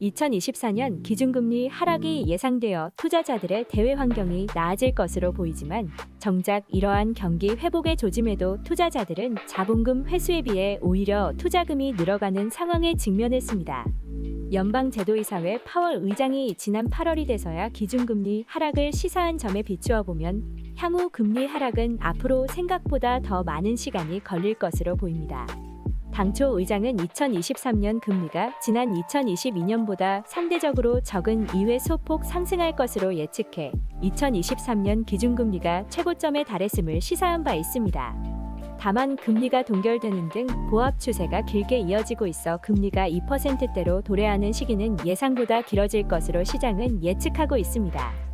2024년 기준금리 하락이 예상되어 투자자들의 대외 환경이 나아질 것으로 보이지만 정작 이러한 경기 회복의 조짐에도 투자자들은 자본금 회수에 비해 오히려 투자금이 늘어가는 상황에 직면했습니다. 연방제도이사회 파월 의장이 지난 8월이 돼서야 기준금리 하락을 시사한 점에 비추어 보면 향후 금리 하락은 앞으로 생각보다 더 많은 시간이 걸릴 것으로 보입니다. 당초 의장은 2023년 금리가 지난 2022년보다 상대적으로 적은 2회 소폭 상승할 것으로 예측해 2023년 기준금리가 최고점에 달했음을 시사한 바 있습니다. 다만 금리가 동결되는 등 보합 추세가 길게 이어지고 있어 금리가 2%대로 도래하는 시기는 예상보다 길어질 것으로 시장은 예측하고 있습니다.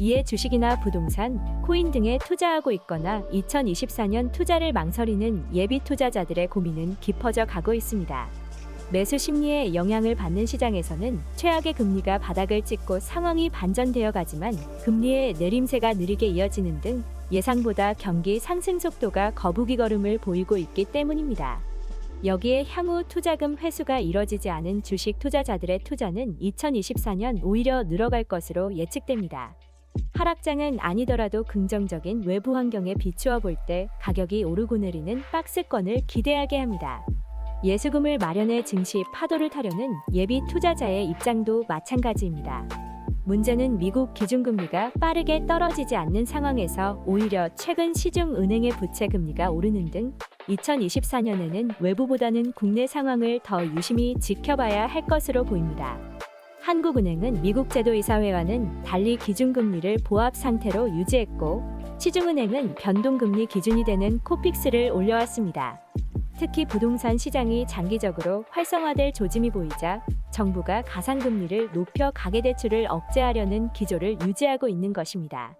이에 주식이나 부동산, 코인 등에 투자하고 있거나 2024년 투자를 망설이는 예비 투자자들의 고민은 깊어져 가고 있습니다. 매수 심리에 영향을 받는 시장에서는 최악의 금리가 바닥을 찍고 상황이 반전되어 가지만 금리의 내림세가 느리게 이어지는 등 예상보다 경기 상승 속도가 거북이 걸음을 보이고 있기 때문입니다. 여기에 향후 투자금 회수가 이뤄지지 않은 주식 투자자들의 투자는 2024년 오히려 늘어갈 것으로 예측됩니다. 하락장은 아니더라도 긍정적인 외부 환경에 비추어 볼 때 가격이 오르고 내리는 박스권을 기대하게 합니다. 예수금을 마련해 증시 파도를 타려는 예비 투자자의 입장도 마찬가지입니다. 문제는 미국 기준금리가 빠르게 떨어지지 않는 상황에서 오히려 최근 시중 은행의 부채 금리가 오르는 등 2024년에는 외부보다는 국내 상황을 더 유심히 지켜봐야 할 것으로 보입니다. 한국은행은 미국 제도이사회와는 달리 기준금리를 보합 상태로 유지했고 시중은행은 변동금리 기준이 되는 코픽스를 올려왔습니다. 특히 부동산 시장이 장기적으로 활성화될 조짐이 보이자 정부가 가상금리를 높여 가계대출을 억제하려는 기조를 유지하고 있는 것입니다.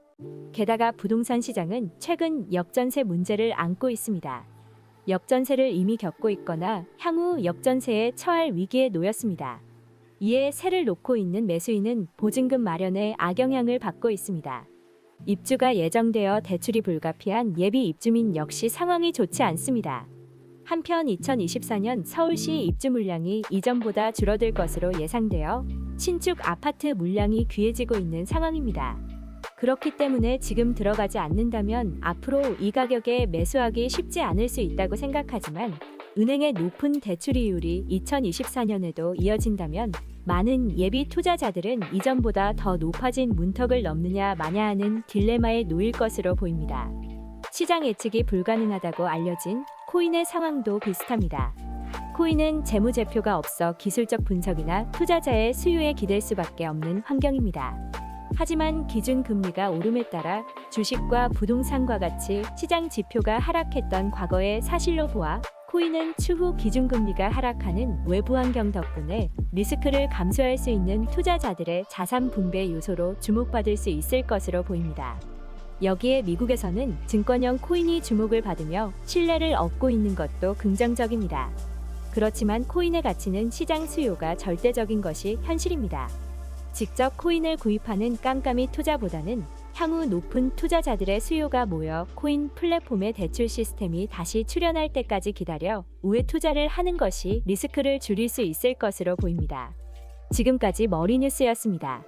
게다가 부동산 시장은 최근 역전세 문제를 안고 있습니다. 역전세를 이미 겪고 있거나 향후 역전세에 처할 위기에 놓였습니다. 이에 세를 놓고 있는 매수인은 보증금 마련에 악영향을 받고 있습니다. 입주가 예정되어 대출이 불가피한 예비 입주민 역시 상황이 좋지 않습니다. 한편 2024년 서울시 입주 물량이 이전보다 줄어들 것으로 예상되어 신축 아파트 물량이 귀해지고 있는 상황입니다. 그렇기 때문에 지금 들어가지 않는다면 앞으로 이 가격에 매수하기 쉽지 않을 수 있다고 생각하지만 은행의 높은 대출이율이 2024년에도 이어진다면 많은 예비 투자자들은 이전보다 더 높아진 문턱을 넘느냐 마냐 하는 딜레마에 놓일 것으로 보입니다. 시장 예측이 불가능하다고 알려진 코인의 상황도 비슷합니다. 코인은 재무제표가 없어 기술적 분석이나 투자자의 수요에 기댈 수밖에 없는 환경입니다. 하지만 기준 금리가 오름에 따라 주식과 부동산과 같이 시장 지표가 하락했던 과거의 사실로 보아 코인은 추후 기준금리가 하락하는 외부 환경 덕분에 리스크를 감수할 수 있는 투자자들의 자산 분배 요소로 주목받을 수 있을 것으로 보입니다. 여기에 미국에서는 증권형 코인이 주목을 받으며 신뢰를 얻고 있는 것도 긍정적입니다. 그렇지만 코인의 가치는 시장 수요가 절대적인 것이 현실입니다. 직접 코인을 구입하는 깜깜이 투자보다는 향후 높은 투자자들의 수요가 모여 코인 플랫폼의 대출 시스템이 다시 출현할 때까지 기다려 우회 투자를 하는 것이 리스크를 줄일 수 있을 것으로 보입니다. 지금까지 머리뉴스였습니다.